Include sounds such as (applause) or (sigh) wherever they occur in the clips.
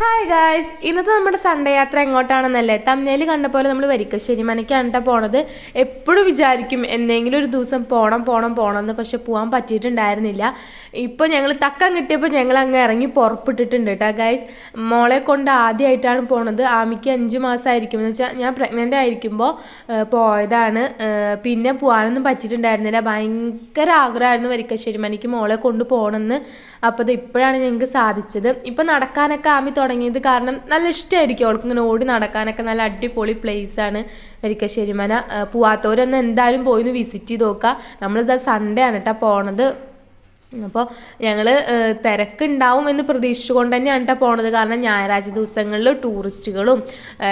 Hi guys ഇന്നത്തെ നമ്മുടെ Sunday യാത്ര എങ്ങോട്ടാണെന്നല്ലേ? തമ്മിൽ കണ്ട പോലെ നമ്മൾ വരിക്കശ്ശേരി മനയ്ക്കാണ് പോണത്. എപ്പോഴും വിചാരിക്കും എന്തെങ്കിലും ഒരു ദിവസം പോണം പോണം പോണം എന്ന് പക്ഷെ പോകാൻ പറ്റിയിട്ടുണ്ടായിരുന്നില്ല. ഇപ്പോൾ ഞങ്ങൾ തക്കം കിട്ടിയപ്പോൾ ഞങ്ങൾ അങ്ങ് ഇറങ്ങി പുറപ്പെട്ടിട്ടുണ്ട് കേട്ടോ ഗായ്സ് മോളെ കൊണ്ട് ആദ്യമായിട്ടാണ് പോണത്. ആമിക്ക് അഞ്ച് മാസമായിരിക്കും എന്ന് വെച്ചാൽ ഞാൻ പ്രഗ്നന്റ് ആയിരിക്കുമ്പോൾ പോയതാണ്. പിന്നെ പോകാനൊന്നും പറ്റിയിട്ടുണ്ടായിരുന്നില്ല. ഭയങ്കര ആഗ്രഹമായിരുന്നു വരിക്കശ്ശേരി മനയ്ക്ക് മോളെ കൊണ്ട് പോകണമെന്ന് അപ്പോൾ ഇത് ഇപ്പോഴാണ് ഞങ്ങൾക്ക് സാധിച്ചത്. ഇപ്പോൾ നടക്കാനൊക്കെ ആമി തുടങ്ങിയത് കാരണം നല്ല ഇഷ്ടമായിരിക്കും അവൾക്ക് ഇങ്ങനെ ഓടി നടക്കാനൊക്കെ നല്ല അടിപൊളി ആണ് വരിക്കശ്ശേരി മന പോവാത്തവരൊന്ന് എന്തായാലും പോയി ഒന്ന് വിസിറ്റ് ചെയ്ത് നോക്കുക ഇതാ സൺഡേ ആണ് കേട്ടോ പോണത്. അപ്പോൾ ഞങ്ങൾ തിരക്കുണ്ടാവും എന്ന് പ്രതീക്ഷിച്ചുകൊണ്ട് തന്നെയാണ് കേട്ടോ പോണത്. കാരണം ഞായറാഴ്ച ദിവസങ്ങളിൽ ടൂറിസ്റ്റുകളും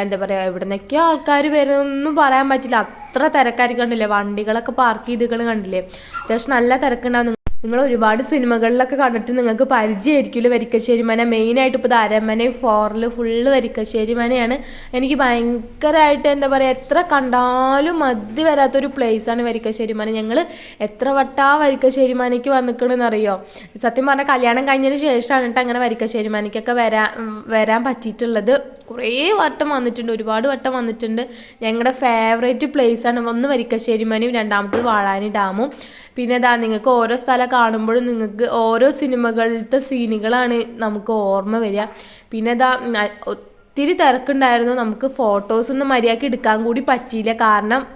എന്താ പറയുക എവിടെ നിന്നൊക്കെയോ ആൾക്കാർ വരുന്നൊന്നും പറയാൻ പറ്റില്ല. അത്ര തിരക്കായിരിക്കും കണ്ടില്ലേ? വണ്ടികളൊക്കെ പാർക്ക് ചെയ്തുകൾ കണ്ടില്ലേ? അത്യാവശ്യം നല്ല തിരക്കുണ്ടാവും. നിങ്ങൾ ഒരുപാട് സിനിമകളിലൊക്കെ കണ്ടിട്ട് നിങ്ങൾക്ക് പരിചയമായിരിക്കുമല്ലോ വരിക്കശ്ശേരി മന. മെയിനായിട്ട് ഇപ്പോൾ അരമന ഫോറിൽ ഫുള്ള് വരിക്കശ്ശേരി മനയാണ്. എനിക്ക് ഭയങ്കരമായിട്ട് എന്താ പറയുക എത്ര കണ്ടാലും മതി വരാത്തൊരു പ്ലേസാണ് വരിക്കശ്ശേരി മന. ഞങ്ങൾ എത്ര വട്ടാ വരിക്കശ്ശേരി മനയ്ക്ക് വന്നിക്കണമെന്നറിയോ സത്യം പറഞ്ഞാൽ കല്യാണം കഴിഞ്ഞതിന് ശേഷമാണ് കേട്ടോ അങ്ങനെ വരിക്കശ്ശേരി മനയ്ക്കൊക്കെ വരാൻ വരാൻ പറ്റിയിട്ടുള്ളത്. കുറേ വട്ടം വന്നിട്ടുണ്ട് ഒരുപാട് വട്ടം വന്നിട്ടുണ്ട്. ഞങ്ങളുടെ ഫേവറേറ്റ് പ്ലേസാണ് ഒന്ന് വരിക്കശ്ശേരി മനയും രണ്ടാമത്തത് വാഴാനി ഡാമും പിന്നെ ഇതാ നിങ്ങൾക്ക് ഓരോ സ്ഥലം കാണുമ്പോഴും നിങ്ങൾക്ക് ഓരോ സിനിമകളിലത്തെ സീനുകളാണ് നമുക്ക് ഓർമ്മ വരിക. പിന്നെ ഇതാ ഉം, അ- ഒത്തിരി തിരക്കുണ്ടായിരുന്നു. നമുക്ക് ഫോട്ടോസൊന്നും മര്യാദയ്ക്ക് എടുക്കാൻ കൂടി പറ്റിയില്ല. കാരണം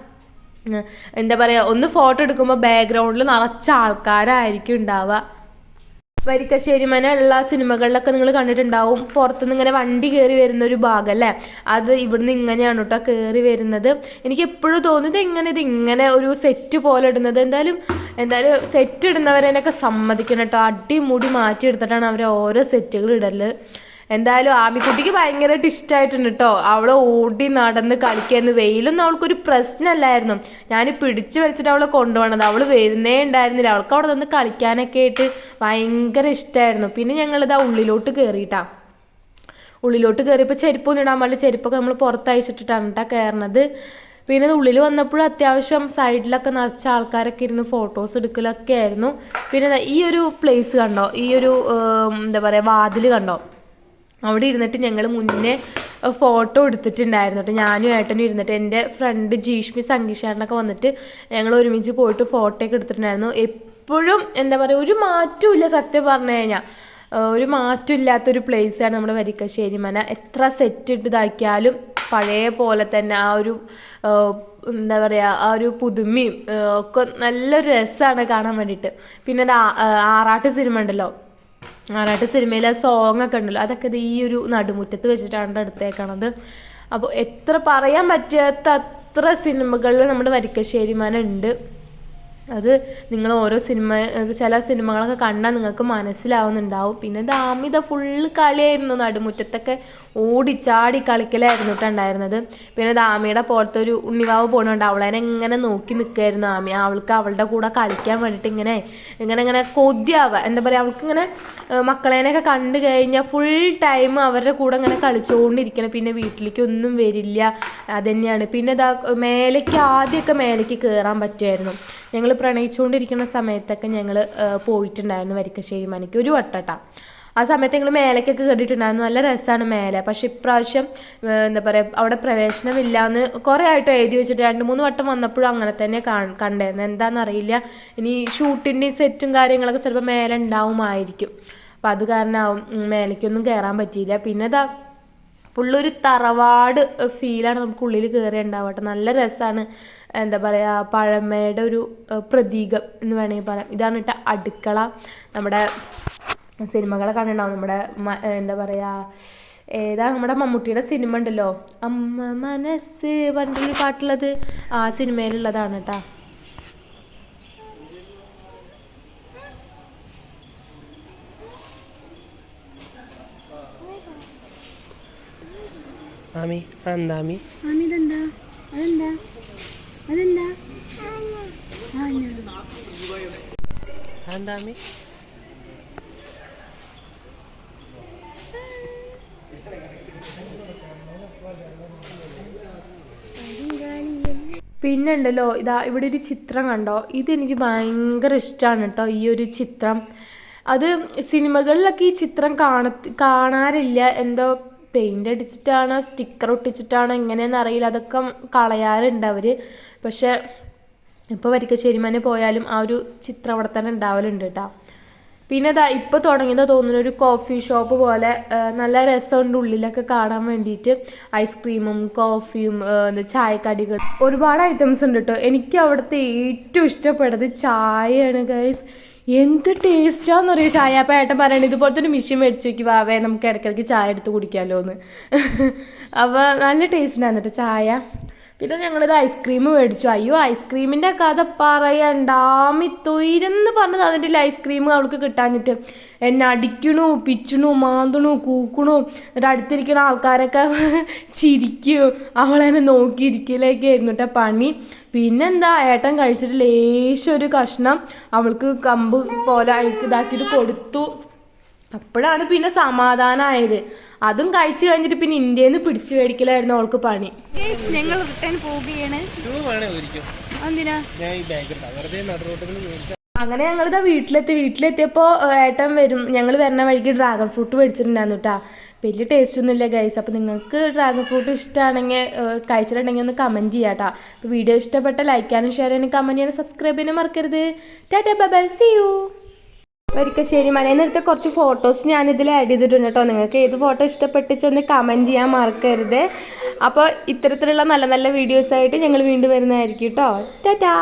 എന്താ പറയുക ഒന്ന് ഫോട്ടോ എടുക്കുമ്പോൾ ബാക്ക്ഗ്രൗണ്ടിൽ നിറച്ച ആൾക്കാരായിരിക്കും ഉണ്ടാവുക. വരിക്കശ്ശേരി മന ഉള്ള സിനിമകളിലൊക്കെ നിങ്ങൾ കണ്ടിട്ടുണ്ടാവും. പുറത്തുനിന്ന് ഇങ്ങനെ വണ്ടി കയറി വരുന്ന ഒരു ഭാഗം അല്ലേ? അത് ഇവിടുന്ന് ഇങ്ങനെയാണ് കേട്ടോ കയറി വരുന്നത്. എനിക്ക് എപ്പോഴും തോന്നുന്നത് എങ്ങനെ ഇത് ഇങ്ങനെ ഒരു സെറ്റ് പോലെ ഇടുന്നത്. എന്തായാലും എന്തായാലും സെറ്റ് ഇടുന്നവരെന്നൊക്കെ സമ്മതിക്കണം കേട്ടോ. അടിമുടി മാറ്റി എടുത്തിട്ടാണ് അവർ ഓരോ സെറ്റുകൾ ഇടൽ. എന്തായാലും ആമിക്കുട്ടിക്ക് ഭയങ്കരമായിട്ട് ഇഷ്ടമായിട്ടുണ്ട് കേട്ടോ അവളെ ഓടി നടന്ന് കളിക്കായിരുന്നു. വെയിലൊന്നും അവൾക്കൊരു പ്രശ്നമല്ലായിരുന്നു. ഞാൻ പിടിച്ചു വലിച്ചിട്ട് അവളെ കൊണ്ടുപോകണത് അവൾ വരുന്നേ ഉണ്ടായിരുന്നില്ല. അവൾക്ക് അവിടെ നിന്ന് കളിക്കാനൊക്കെ ആയിട്ട് ഭയങ്കര ഇഷ്ടമായിരുന്നു പിന്നെ ഞങ്ങളിതാ ഉള്ളിലോട്ട് കയറിയിട്ടാ ഉള്ളിലോട്ട് കയറിയപ്പോൾ ചെരുപ്പൊന്നും ഇടാൻ പാടില്ല. ചെരുപ്പൊക്കെ നമ്മൾ പുറത്തയച്ചിട്ടിട്ടാണ് കേട്ടോ കയറണത് പിന്നെ ഉള്ളിൽ വന്നപ്പോഴും അത്യാവശ്യം സൈഡിലൊക്കെ നിറച്ച ആൾക്കാരൊക്കെ ഇരുന്ന് ഫോട്ടോസ് എടുക്കലൊക്കെ ആയിരുന്നു. പിന്നെ ഈ ഒരു പ്ലേസ് കണ്ടോ? ഈ ഒരു എന്താ പറയുക വാതിൽ കണ്ടോ? അവിടെ ഇരുന്നിട്ട് ഞങ്ങൾ മുന്നേ ഫോട്ടോ എടുത്തിട്ടുണ്ടായിരുന്നു കേട്ടോ ഞാനും ഏട്ടനും ഇരുന്നിട്ട്. എന്റെ ഫ്രണ്ട് ജീഷ്മി സംഗീഷാരനൊക്കെ വന്നിട്ട് ഞങ്ങൾ ഒരുമിച്ച് പോയിട്ട് ഫോട്ടോ ഒക്കെ എടുത്തിട്ടുണ്ടായിരുന്നു. എപ്പോഴും എന്താ പറയുക ഒരു മാറ്റമില്ല സത്യം പറഞ്ഞു കഴിഞ്ഞാൽ ഒരു മാറ്റം ഇല്ലാത്തൊരു പ്ലേസാണ് നമ്മുടെ വരിക്കശ്ശേരി മന. എത്ര സെറ്റ് ഇതാക്കിയാലും പഴയ പോലെ തന്നെ ആ ഒരു എന്താ പറയുക ആ ഒരു പുതുമയും ഒക്കെ നല്ലൊരു രസമാണ് കാണാൻ വേണ്ടിയിട്ട് പിന്നെ ആറാട്ട് സിനിമ ഉണ്ടല്ലോ. ആറാട്ട് സിനിമയിലെ സോങ് ഒക്കെ ഉണ്ടല്ലോ അതൊക്കെ ഇത് ഈ ഒരു നടുമുറ്റത്ത് വെച്ചിട്ടാണ് എടുത്തേക്കണത്. അപ്പോൾ എത്ര പറയാൻ പറ്റാത്ത അത്ര സിനിമകളിൽ നമ്മുടെ വരിക്കശ്ശേരി മന ഉണ്ട് അത് നിങ്ങൾ ഓരോ സിനിമ ചില സിനിമകളൊക്കെ കണ്ടാൽ നിങ്ങൾക്ക് മനസ്സിലാവുന്നുണ്ടാവും. പിന്നെ ദാമിത ഫുള്ള് കളിയായിരുന്നു നടുമുറ്റത്തൊക്കെ ഓടിച്ചാടി കളിക്കലായിരുന്നു കേട്ടുണ്ടായിരുന്നത് പിന്നെ ദാമിയുടെ പുറത്തെ ഒരു ഉണ്ണിവാവ് പോണുണ്ട് അവളതിനെ എങ്ങനെ നോക്കി നിൽക്കായിരുന്നു ആമി. അവൾക്ക് അവളുടെ കൂടെ കളിക്കാൻ വേണ്ടിയിട്ട് ഇങ്ങനെ ഇങ്ങനെ ഇങ്ങനെ കൊതിയാവുക എന്താ പറയുക അവൾക്ക് ഇങ്ങനെ മക്കളേനെയൊക്കെ കണ്ടു കഴിഞ്ഞാൽ ഫുൾ ടൈം അവരുടെ കൂടെ ഇങ്ങനെ കളിച്ചുകൊണ്ടിരിക്കണം പിന്നെ വീട്ടിലേക്ക് ഒന്നും വരില്ല. അതന്നെയാണ് പിന്നെ ഇതാ മേലേക്ക് ആദ്യമൊക്കെ മേലേക്ക് കയറാൻ പറ്റുമായിരുന്നു ഞങ്ങൾ പ്രണയിച്ചുകൊണ്ടിരിക്കുന്ന സമയത്തൊക്കെ ഞങ്ങൾ പോയിട്ടുണ്ടായിരുന്നു വരിക്കശ്ശേരി മനയ്ക്ക് ഒരു വട്ടട്ട. ആ സമയത്ത് ഞങ്ങൾ മേലേക്കൊക്കെ കണ്ടിട്ടുണ്ടായിരുന്നു നല്ല രസമാണ് മേലെ. പക്ഷെ ഇപ്രാവശ്യം എന്താ പറയുക അവിടെ പ്രവേശനമില്ല എന്ന് കുറേ ആയിട്ട് എഴുതി വെച്ചിട്ട് രണ്ട് മൂന്ന് വട്ടം വന്നപ്പോഴും അങ്ങനെ തന്നെ കണ്ടായിരുന്നു എന്താണെന്നറിയില്ല ഇനി ഷൂട്ടിന്റെയും സെറ്റും കാര്യങ്ങളൊക്കെ ചിലപ്പോൾ മേലെ ഉണ്ടാവുമായിരിക്കും. അപ്പം അത് കാരണമാവും മേലേക്കൊന്നും കയറാൻ പറ്റിയില്ല. പിന്നെ ഇതാ ഫുള്ളൊരു തറവാട് ഫീലാണ് നമുക്ക് ഉള്ളിൽ കയറി ഉണ്ടാവട്ടെ നല്ല രസമാണ് എന്താ പറയുക പഴമയുടെ ഒരു പ്രതീകം എന്ന് വേണമെങ്കിൽ പറയാം. ഇതാണ് കേട്ടോ അടുക്കള. നമ്മുടെ സിനിമകളെ കണ്ടിട്ടുണ്ടാവും. നമ്മുടെ എന്താ പറയുക ഏതാ നമ്മുടെ മമ്മൂട്ടിയുടെ സിനിമ ഉണ്ടല്ലോ. അമ്മ മനസ്സ് പറഞ്ഞിട്ടൊരു പാട്ടുള്ളത് ആ സിനിമയിലുള്ളതാണ് കേട്ടോ. ആമി എന്താ ആമി ഇതെന്താ അതെന്താ? അതെന്താ? എന്താ ആമി പിന്നെ ഉണ്ടല്ലോ ഇതാ ഇവിടെ ഒരു ചിത്രം കണ്ടോ? ഇതെനിക്ക് ഭയങ്കര ഇഷ്ടമാണ് കേട്ടോ ഈ ഒരു ചിത്രം. അത് സിനിമകളിലൊക്കെ ഈ ചിത്രം കാണ കാണാറില്ല എന്തോ പെയിന്റ് അടിച്ചിട്ടാണോ സ്റ്റിക്കർ ഒട്ടിച്ചിട്ടാണോ എങ്ങനെയെന്ന് അറിയില്ല. അതൊക്കെ കളയാറുണ്ട് അവർ പക്ഷെ ഇപ്പോൾ വരിക്കശ്ശേരിമനെ പോയാലും ആ ഒരു ചിത്രം അവിടെ തന്നെ ഉണ്ടാവലുണ്ട് കേട്ടോ പിന്നെ ഇതാ ഇപ്പോൾ തുടങ്ങിയതോ തോന്നുന്നു ഒരു കോഫി ഷോപ്പ് പോലെ നല്ല രസമുണ്ട് ഉള്ളിലൊക്കെ കാണാൻ വേണ്ടിയിട്ട് ഐസ്ക്രീമും കോഫിയും എന്താ ചായക്കടികൾ. ഒരുപാട് ഐറ്റംസ് ഉണ്ട് കേട്ടോ എനിക്ക് അവിടുത്തെ ഏറ്റവും ഇഷ്ടപ്പെട്ടത് ചായയാണ് ഗൈസ് എന്ത് ടേസ്റ്റാന്ന് പറയുക ചായ അപ്പം ഏട്ടൻ പറയണത് ഇതുപോലത്തെ ഒരു മിഷ്യൻ മേടിച്ച് നോക്കി വാവേ നമുക്ക് ഇടയ്ക്കിടയ്ക്ക് ചായ എടുത്ത് കുടിക്കാമല്ലോ എന്ന് (laughs) അപ്പോൾ നല്ല ടേസ്റ്റ് ഉണ്ടായിരുന്നു ചായ. പിന്നെ ഞങ്ങളിത് ഐസ്ക്രീം മേടിച്ചു. അയ്യോ ഐസ്ക്രീമിന്റെ കഥ പറയണ്ടാമിത്തൊയിരെന്ന് പറഞ്ഞ് തന്നിട്ടില്ല ഐസ്ക്രീം അവൾക്ക് കിട്ടാഞ്ഞിട്ട്. എന്നെ അടിക്കണു പിച്ചണു മാന്തണു കൂക്കണു. എന്നിട്ട് അടുത്തിരിക്കുന്ന ആൾക്കാരൊക്കെ ചിരിക്കും. അവളെന്നെ നോക്കിയിരിക്കലൊക്കെ ആയിരുന്നു കേട്ടോ പണി. പിന്നെന്താ ഏട്ടൻ കഴിച്ചിട്ട് ലേശം ഒരു കഷ്ണം അവൾക്ക് കമ്പ് പോലെ ഇതാക്കിയിട്ട് കൊടുത്തു. അപ്പോഴാണ് പിന്നെ സമാധാനമായത് അതും കഴിച്ചു കഴിഞ്ഞിട്ട് പിന്നെ ഇന്ത്യയിൽ നിന്ന് പിടിച്ചു മേടിക്കലായിരുന്നു അവൾക്ക് പണി. ഞങ്ങൾ റിട്ടേൺ പോവുകയാണ്. അങ്ങനെ ഞങ്ങളിതാ വീട്ടിലെത്തി. വീട്ടിലെത്തിയപ്പോൾ ഏട്ടൻ വരും. ഞങ്ങൾ വരുന്ന വഴിക്ക് ഡ്രാഗൺ ഫ്രൂട്ട് മേടിച്ചിട്ടുണ്ടായിരുന്നു കേട്ടോ വലിയ ടേസ്റ്റ് ഒന്നുമില്ല ഗൈസ് അപ്പോൾ നിങ്ങൾക്ക് ഡ്രാഗൺ ഫ്രൂട്ട് ഇഷ്ടമാണെങ്കിൽ കഴിച്ചിട്ടുണ്ടെങ്കിൽ ഒന്ന് കമന്റ് ചെയ്യാം കേട്ടോ അപ്പോൾ വീഡിയോ ഇഷ്ടപ്പെട്ട ലൈക്ക് ചെയ്യാനും ഷെയർ ചെയ്യാനും കമന്റ് ചെയ്യാനും സബ്സ്ക്രൈബ് ചെയ്യാനും മറക്കരുത്. Tata bye bye see you Varikkasseri മലയിൽ എടുത്ത കുറച്ച് ഫോട്ടോസ് ഇതിൽ ആഡ് ചെയ്തിട്ടുണ്ട് കേട്ടോ. നിങ്ങൾക്ക് ഏത് ഫോട്ടോ ഇഷ്ടപ്പെട്ടിച്ചൊന്ന് കമന്റ് ചെയ്യാൻ മറക്കരുത്. അപ്പോൾ ഇത്തരത്തിലുള്ള നല്ല നല്ല വീഡിയോസായിട്ട് ഞങ്ങൾ വീണ്ടും വരുന്നതായിരിക്കും കേട്ടോ. ടാറ്റാ